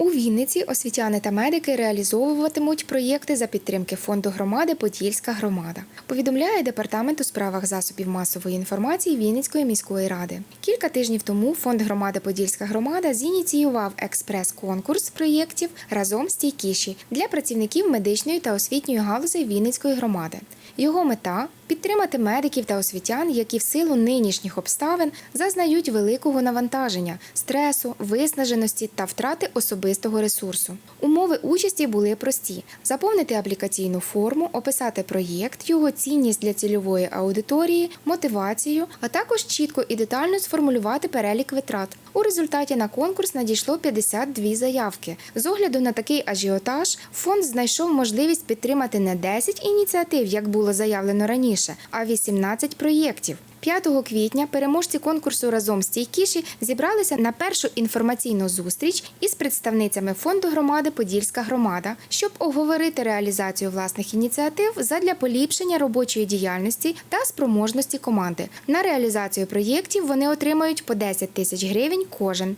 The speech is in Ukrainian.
У Вінниці освітяни та медики реалізовуватимуть проєкти за підтримки фонду громади Подільська громада. Повідомляє департамент у справах засобів масової інформації Вінницької міської ради. Кілька тижнів тому фонд громади Подільська громада зініціював експрес-конкурс проєктів разом стійкіші для працівників медичної та освітньої галузей Вінницької громади. Його мета підтримати медиків та освітян, які в силу нинішніх обставин зазнають великого навантаження, стресу, виснаженості та втрати особистого ресурсу. Умови участі були прості: заповнити аплікаційну форму, описати проєкт, його цінність для цільової аудиторії, мотивацію, а також чітко і детально сформулювати перелік витрат. У результаті на конкурс надійшло 52 заявки. З огляду на такий ажіотаж, фонд знайшов можливість підтримати не 10 ініціатив, як було заявлено раніше, а 18 проєктів. 5 квітня переможці конкурсу разом стійкіші зібралися на першу інформаційну зустріч із представницями фонду громади Подільська громада, щоб обговорити реалізацію власних ініціатив задля поліпшення робочої діяльності та спроможності команди. На реалізацію проєктів вони отримають по 10 тисяч гривень кожен.